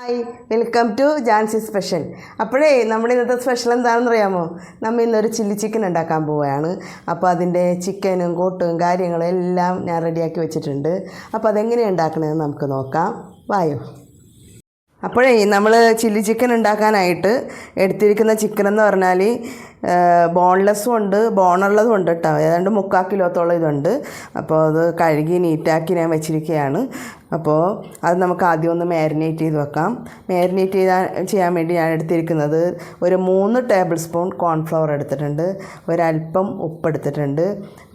Hi welcome to Jancy special അപ്പോഴേ നമ്മുടെ ഇന്നത്തെ സ്പെഷ്യൽ എന്താണെന്ന് അറിയാമോ? നമ്മൾ ഇന്നൊരു ചില്ലി ചിക്കൻ ഉണ്ടാക്കാൻ പോവുകയാണ്. അപ്പോൾ അതിന്റെ ചിക്കനും കൂട്ടും കാര്യങ്ങളും എല്ലാം ഞാൻ റെഡിയാക്കി വെച്ചിട്ടുണ്ട്. അപ്പോൾ അതെങ്ങനെയാണ് ഉണ്ടാക്കണമെന്ന് നമുക്ക് നോക്കാം. വായോ. അപ്പോഴേ നമ്മൾ ചില്ലി ചിക്കൻ ഉണ്ടാക്കാനായിട്ട് എടുത്തിരിക്കുന്ന ചിക്കൻ എന്ന് പറഞ്ഞാൽ ബോൺലെസ്സും ഉണ്ട് ബോണുള്ളതും ഉണ്ട് കേട്ടോ ഏതാണ്ട് മുക്കാൽ കിലോത്തോളം ഇതുണ്ട്. അപ്പോൾ അത് കഴുകി നീറ്റാക്കി ഞാൻ വെച്ചിരിക്കുകയാണ്. അപ്പോൾ അത് നമുക്ക് ആദ്യം ഒന്ന് മാരിനേറ്റ് ചെയ്ത് വെക്കാം. മാരിനേറ്റ് ചെയ്താൽ ചെയ്യാൻ വേണ്ടി ഞാൻ എടുത്തിരിക്കുന്നത് ഒരു മൂന്ന് ടേബിൾ സ്പൂൺ കോൺഫ്ലവർ എടുത്തിട്ടുണ്ട്. ഒരല്പം ഉപ്പ് എടുത്തിട്ടുണ്ട്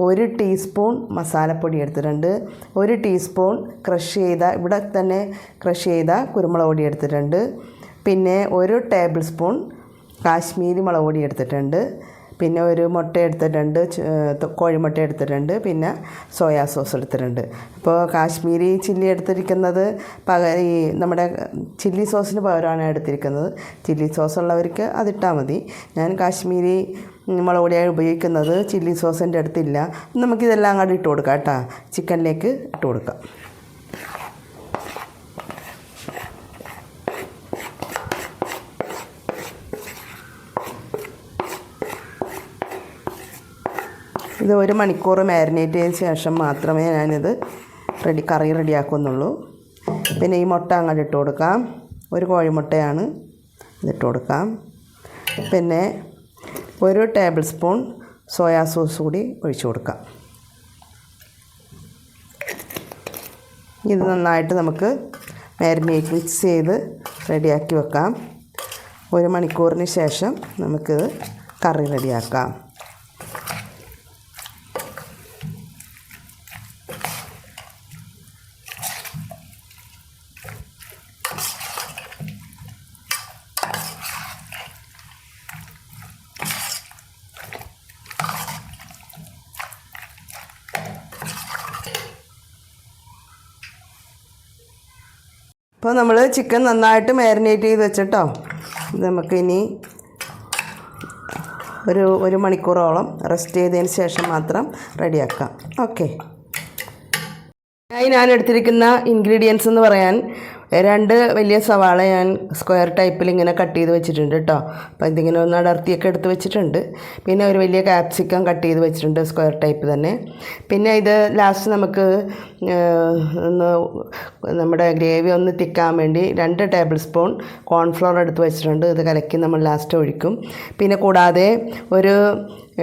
ഒരു ടീസ്പൂൺ മസാലപ്പൊടി എടുത്തിട്ടുണ്ട്. ഒരു ടീസ്പൂൺ ക്രഷ് ചെയ്ത ഇവിടെ തന്നെ ക്രഷ് ചെയ്ത കുരുമുളക് പൊടി എടുത്തിട്ടുണ്ട്. പിന്നെ ഒരു ടേബിൾ സ്പൂൺ കാശ്മീരി മുളക് പൊടി എടുത്തിട്ടുണ്ട്. പിന്നെ ഒരു മുട്ട എടുത്തിട്ടുണ്ട് കോഴിമുട്ട എടുത്തിട്ടുണ്ട് പിന്നെ സോയാ സോസ് എടുത്തിട്ടുണ്ട്. അപ്പോൾ കാശ്മീരി ചില്ലി എടുത്തിരിക്കുന്നത് പക ഈ നമ്മുടെ ചില്ലി സോസിന് പകരമാണ് എടുത്തിരിക്കുന്നത്. ചില്ലി സോസ് ഉള്ളവർക്ക് അതിട്ടാൽ മതി. ഞാൻ കാശ്മീരി മുളക് പൊടിയായി ഉപയോഗിക്കുന്നത് ചില്ലി സോസിന്റെ അടുത്തില്ല. നമുക്കിതെല്ലാം അങ്ങോട്ട് ഇട്ട് കൊടുക്കാം കേട്ടോ. ചിക്കനിലേക്ക് ഇട്ട് കൊടുക്കാം. ഇത് ഒരു മണിക്കൂർ മാരിനേറ്റ് ചെയ്തതിന് ശേഷം മാത്രമേ ഞാനിത് റെഡി കറി റെഡിയാക്കുന്നുള്ളൂ പിന്നെ ഈ മുട്ട അങ്ങോട്ട് ഇട്ട് കൊടുക്കാം. ഒരു കോഴിമുട്ടയാണ് ഇതിട്ട് കൊടുക്കാം. പിന്നെ ഒരു ടേബിൾ സ്പൂൺ സോയാ സോസ് കൂടി ഒഴിച്ചു കൊടുക്കാം. ഇത് നന്നായിട്ട് നമുക്ക് മാരിനേറ്റ് മിക്സ് ചെയ്ത് റെഡിയാക്കി വെക്കാം. ഒരു മണിക്കൂറിന് ശേഷം നമുക്കിത് കറി റെഡിയാക്കാം ഇപ്പോൾ നമ്മൾ ചിക്കൻ നന്നായിട്ട് മാരിനേറ്റ് ചെയ്ത് വെച്ചിട്ടോ. നമുക്കിനി ഒരു ഒരു മണിക്കൂറോളം റെസ്റ്റ് ചെയ്തതിന് ശേഷം മാത്രം റെഡിയാക്കാം. ഓക്കെ ഞാൻ എടുത്തിരിക്കുന്ന ഇൻഗ്രീഡിയൻസ് എന്ന് പറയാൻ രണ്ട് വലിയ സവാള ഞാൻ സ്ക്വയർ ടൈപ്പിൽ ഇങ്ങനെ കട്ട് ചെയ്ത് വെച്ചിട്ടുണ്ട് കേട്ടോ അപ്പോൾ ഇതിങ്ങനെ ഒന്ന് അടർത്തിയൊക്കെ എടുത്ത് വെച്ചിട്ടുണ്ട്. പിന്നെ ഒരു വലിയ കാപ്സിക്കം കട്ട് ചെയ്ത് വെച്ചിട്ടുണ്ട് സ്ക്വയർ ടൈപ്പ് തന്നെ. പിന്നെ ഇത് ലാസ്റ്റ് നമുക്ക് ഒന്ന് നമ്മുടെ ഗ്രേവി ഒന്ന് തിക്കാൻ വേണ്ടി രണ്ട് ടേബിൾ സ്പൂൺ കോൺഫ്ലോർ എടുത്ത് വെച്ചിട്ടുണ്ട്. ഇത് കലക്കി നമ്മൾ ലാസ്റ്റ് ഒഴിക്കും. പിന്നെ കൂടാതെ ഒരു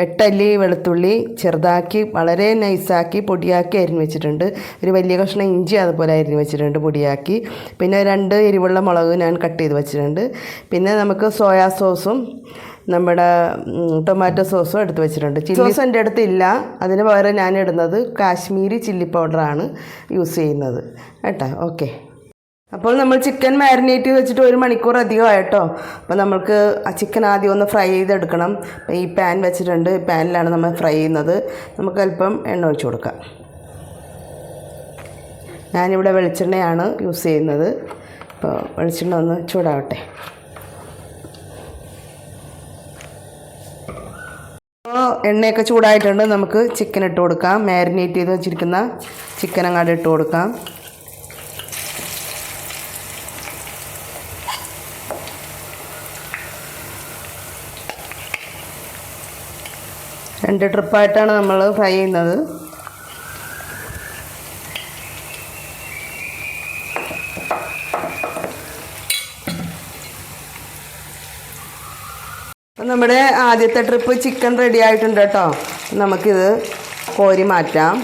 എട്ടല്ലി വെളുത്തുള്ളി ചെറുതാക്കി വളരെ നൈസാക്കി പൊടിയാക്കി അരിഞ്ഞ് വെച്ചിട്ടുണ്ട്. ഒരു വലിയ കഷ്ണം ഇഞ്ചി അതുപോലെ അരിഞ്ഞ് വെച്ചിട്ടുണ്ട് പൊടിയാക്കി. പിന്നെ രണ്ട് എരിവുള്ള മുളക് ഞാൻ കട്ട് ചെയ്ത് വെച്ചിട്ടുണ്ട്. പിന്നെ നമുക്ക് സോയാ സോസും നമ്മുടെ ടൊമാറ്റോ സോസും എടുത്ത് വെച്ചിട്ടുണ്ട്. ചില്ലി സോസ് എന്റെ അടുത്ത് ഇല്ല അതിന് പകരം ഞാൻ ഇടുന്നത് കാശ്മീരി ചില്ലി പൗഡറാണ് യൂസ് ചെയ്യുന്നത്. കേട്ടോ? ഓക്കെ അപ്പോൾ നമ്മൾ ചിക്കൻ മാരിനേറ്റ് ചെയ്ത് വെച്ചിട്ട് ഒരു മണിക്കൂർ അധികമായിട്ടോ അപ്പോൾ നമ്മൾക്ക് ആ ചിക്കൻ ആദ്യം ഒന്ന് ഫ്രൈ ചെയ്തെടുക്കണം. ഈ പാൻ വെച്ചിട്ടുണ്ട്. പാനിലാണ് നമ്മൾ ഫ്രൈ ചെയ്യുന്നത്. നമുക്ക് അല്പം എണ്ണ ഒഴിച്ച് കൊടുക്കാം. ഞാനിവിടെ വെളിച്ചെണ്ണയാണ് യൂസ് ചെയ്യുന്നത്. അപ്പോൾ വെളിച്ചെണ്ണ ഒന്ന് ചൂടാവട്ടെ. എണ്ണയൊക്കെ ചൂടായിട്ടുണ്ട്. നമുക്ക് ചിക്കൻ ഇട്ട് കൊടുക്കാം. മാരിനേറ്റ് ചെയ്ത് വെച്ചിരിക്കുന്ന ചിക്കൻ അങ്ങോട്ട് ഇട്ട് കൊടുക്കാം. രണ്ട് ട്രിപ്പായിട്ടാണ് നമ്മൾ ഫ്രൈ ചെയ്യുന്നത്. നമ്മുടെ ആദ്യത്തെ ട്രിപ്പ് ചിക്കൻ റെഡി ആയിട്ടുണ്ട് കേട്ടോ. നമുക്കിത് കോരി മാറ്റാം.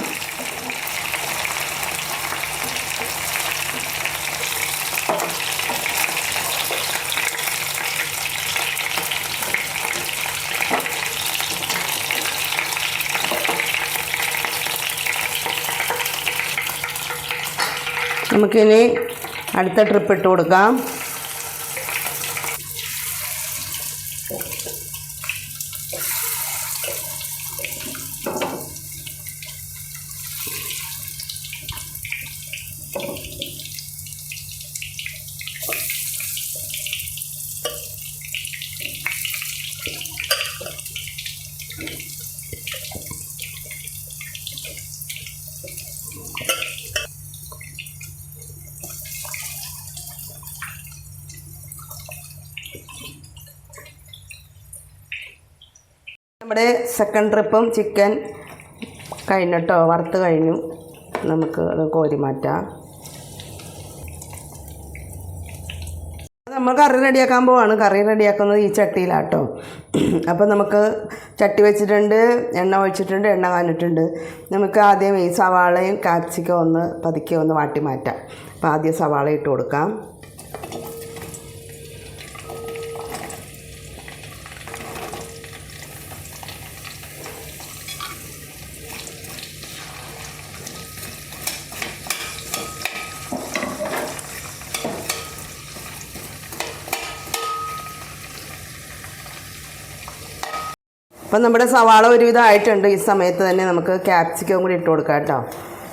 നമുക്കിനി അടുത്ത ട്രിപ്പ് ഇട്ട് കൊടുക്കാം. നമ്മുടെ സെക്കൻഡ് ട്രിപ്പും ചിക്കൻ കഴിഞ്ഞിട്ടോ വറുത്ത് കഴിഞ്ഞു. നമുക്ക് അത് കോരി മാറ്റാം. നമ്മൾ കറി റെഡിയാക്കാൻ പോവാണ്. കറി റെഡിയാക്കുന്നത് ഈ ചട്ടിയിലാട്ടോ. അപ്പോൾ നമുക്ക് ചട്ടി വെച്ചിട്ടുണ്ട് എണ്ണ ഒഴിച്ചിട്ടുണ്ട് എണ്ണ കാഞ്ഞിട്ടുണ്ട്. നമുക്ക് ആദ്യം ഈ സവാളയും കാപ്സിക്കം ഒന്ന് പതുക്കെ ഒന്ന് വാട്ടി മാറ്റാം. അപ്പോൾ ആദ്യം സവാള ഇട്ട് കൊടുക്കാം. അപ്പം നമ്മുടെ സവാള ഒരുവിധം ആയിട്ടുണ്ട് ഈ സമയത്ത് തന്നെ നമുക്ക് ക്യാപ്സിക്കം കൂടി ഇട്ട് കൊടുക്കാം കേട്ടോ.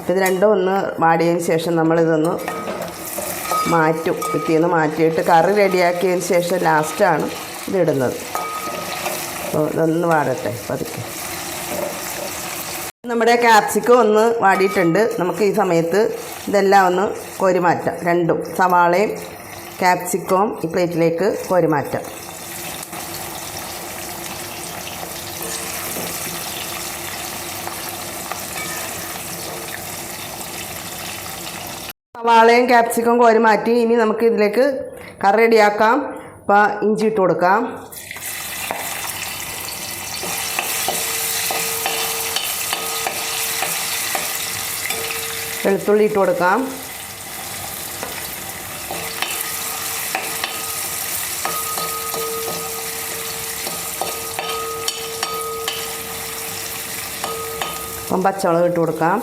ഇത് രണ്ടും ഒന്ന് വാടിയതിന് ശേഷം നമ്മളിതൊന്ന് മാറ്റും. കുത്തിന്ന് മാറ്റിയിട്ട് കറി റെഡിയാക്കിയതിന് ശേഷം ലാസ്റ്റാണ് ഇതിടുന്നത് അപ്പോൾ ഇതൊന്ന് വാടട്ടെ പതുക്കെ. നമ്മുടെ ക്യാപ്സിക്കം ഒന്ന് വാടിയിട്ടുണ്ട്. നമുക്ക് ഈ സമയത്ത് ഇതെല്ലാം ഒന്ന് കോരി മാറ്റാം രണ്ടും സവാളയും ക്യാപ്സിക്കവും ഈ പ്ലേറ്റിലേക്ക് കോരി മാറ്റാം സവാളയും ക്യാപ്സിക്കം കോരി മാറ്റി ഇനി നമുക്ക് ഇതിലേക്ക് കറി റെഡിയാക്കാം അപ്പോൾ ഇഞ്ചി ഇട്ട് കൊടുക്കാം. വെളുത്തുള്ളി ഇട്ട് കൊടുക്കാം. അപ്പം പച്ചമുളക് ഇട്ട് കൊടുക്കാം.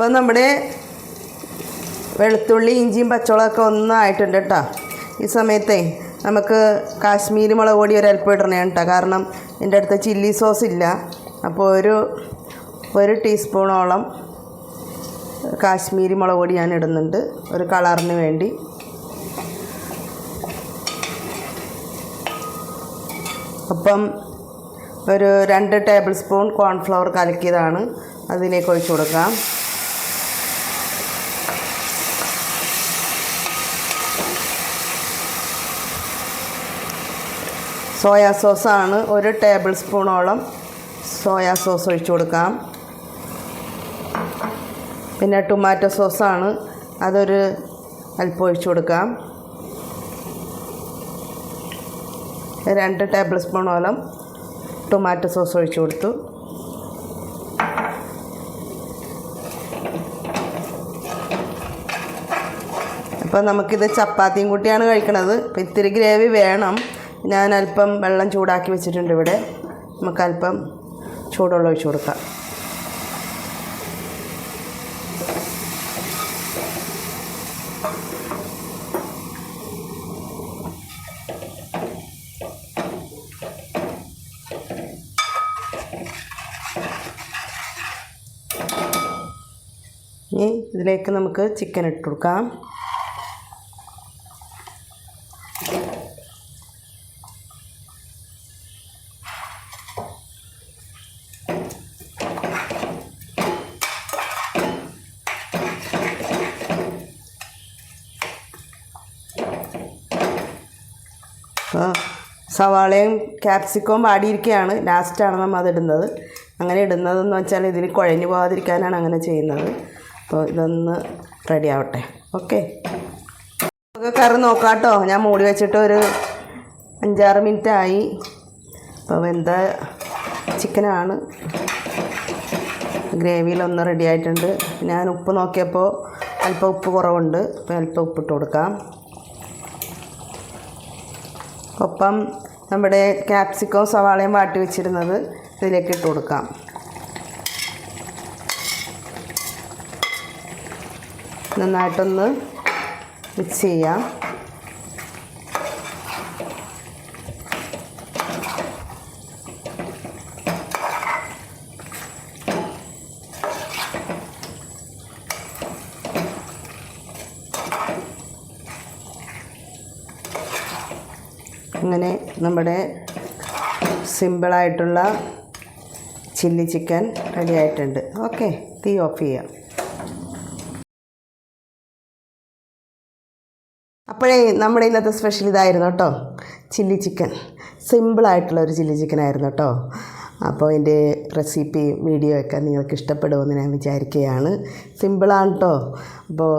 ഇപ്പം നമ്മുടെ വെളുത്തുള്ളി ഇഞ്ചിയും പച്ചമുളകൊക്കെ ഒന്നായിട്ടുണ്ട് കേട്ടോ. ഈ സമയത്തെ നമുക്ക് കാശ്മീരി മുളക് പൊടി ഒരു അല്പം ഇടണേ കേട്ടോ. കാരണം എന്റെ അടുത്ത് ചില്ലി സോസ് ഇല്ല. അപ്പോൾ ഒരു ഒരു ടീസ്പൂണോളം കാശ്മീരി മുളക് പൊടി ഞാൻ ഇടുന്നുണ്ട് ഒരു കളറിന് വേണ്ടി. അപ്പം ഒരു രണ്ട് ടേബിൾ സ്പൂൺ കോൺഫ്ലവർ കലക്കിയതാണ്. അതിലേക്ക് ഒഴിച്ചു കൊടുക്കാം. സോയാ സോസാണ് ഒരു ടേബിൾ സ്പൂണോളം സോയാ സോസ് ഒഴിച്ചു കൊടുക്കാം. പിന്നെ ടൊമാറ്റോ സോസാണ് അതൊരു അല്പം ഒഴിച്ചു കൊടുക്കാം. രണ്ട് ടേബിൾ സ്പൂണോളം ടൊമാറ്റോ സോസ് ഒഴിച്ചു കൊടുത്തു. അപ്പോൾ നമുക്കിത് ചപ്പാത്തിയും കൂട്ടിയാണ് കഴിക്കണത്. ഇപ്പം ഇത്തിരി ഗ്രേവി വേണം. ഞാൻ അല്പം വെള്ളം ചൂടാക്കി വെച്ചിട്ടുണ്ട് ഇവിടെ. നമുക്ക് അല്പം ചൂടുവെള്ളം ഒഴിച്ചു കൊടുക്കാം. ഇനി ഇതിലേക്ക് നമുക്ക് ചിക്കൻ ഇട്ട് കൊടുക്കാം. സവാളയും ക്യാപ്സിക്കവും വാടിയിരിക്കുകയാണ് ലാസ്റ്റാണ് നമ്മൾ അതിടുന്നത് അങ്ങനെ ഇടുന്നതെന്ന് വെച്ചാൽ ഇതിന് കുഴഞ്ഞു പോകാതിരിക്കാനാണ് അങ്ങനെ ചെയ്യുന്നത്. അപ്പോൾ ഇതൊന്ന് റെഡി ആവട്ടെ. ഓക്കെ നമുക്ക് കറി നോക്കാട്ടോ കേട്ടോ. ഞാൻ മൂടി വെച്ചിട്ട് ഒരു അഞ്ചാറ് മിനിറ്റ് ആയി. അപ്പോൾ വെന്ത ചിക്കനാണ് ഗ്രേവിയിലൊന്ന് റെഡി ആയിട്ടുണ്ട്. ഞാൻ ഉപ്പ് നോക്കിയപ്പോൾ അല്പം ഉപ്പ് കുറവുണ്ട്. അപ്പോൾ അല്പം ഉപ്പിട്ട് കൊടുക്കാം. ഒപ്പം നമ്മുടെ ക്യാപ്സിക്കവും സവാളയും വാട്ടി വെച്ചിരുന്നത് ഇതിലേക്ക് ഇട്ട് കൊടുക്കാം. നന്നായിട്ടൊന്ന് മിക്സ് ചെയ്യാം. അങ്ങനെ നമ്മുടെ സിമ്പിളായിട്ടുള്ള ചില്ലി ചിക്കൻ റെഡി ആയിട്ടുണ്ട്. ഓക്കെ തീ ഓഫ് ചെയ്യാം. അപ്പോഴേ നമ്മുടെ ഇന്നത്തെ സ്പെഷ്യൽ ഇതായിരുന്നു കേട്ടോ ചില്ലി ചിക്കൻ. സിമ്പിളായിട്ടുള്ള ഒരു ചില്ലി ചിക്കൻ ആയിരുന്നു കേട്ടോ അപ്പോൾ എന്റെ റെസിപ്പി വീഡിയോ ഒക്കെ നിങ്ങൾക്ക് ഇഷ്ടപ്പെടുമെന്ന് ഞാൻ വിചാരിക്കുകയാണ്. സിമ്പിളാണ് കേട്ടോ അപ്പോൾ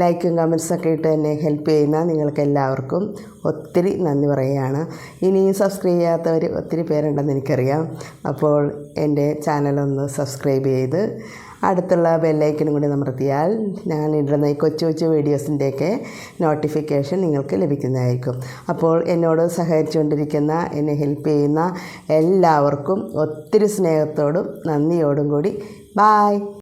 ലൈക്കും കമൻസൊക്കെ ഇട്ട് എന്നെ ഹെൽപ്പ് ചെയ്യുന്ന നിങ്ങൾക്ക് എല്ലാവർക്കും ഒത്തിരി നന്ദി പറയുകയാണ്. ഇനിയും സബ്സ്ക്രൈബ് ചെയ്യാത്തവർ ഒത്തിരി പേരുണ്ടെന്ന് എനിക്കറിയാം. അപ്പോൾ എന്റെ ചാനലൊന്ന് സബ്സ്ക്രൈബ് ചെയ്ത് അടുത്തുള്ള ബെല്ലൈക്കനും കൂടി അമർത്തിയാൽ ഞാൻ ഇടുന്ന ഈ കൊച്ചു കൊച്ചു വീഡിയോസിന്റെയൊക്കെ നോട്ടിഫിക്കേഷൻ നിങ്ങൾക്ക് ലഭിക്കുന്നതായിരിക്കും. അപ്പോൾ എന്നോട് സഹകരിച്ചുകൊണ്ടിരിക്കുന്ന എന്നെ ഹെൽപ്പ് ചെയ്യുന്ന എല്ലാവർക്കും ഒത്തിരി സ്നേഹത്തോടും നന്ദിയോടും കൂടി. ബായ്.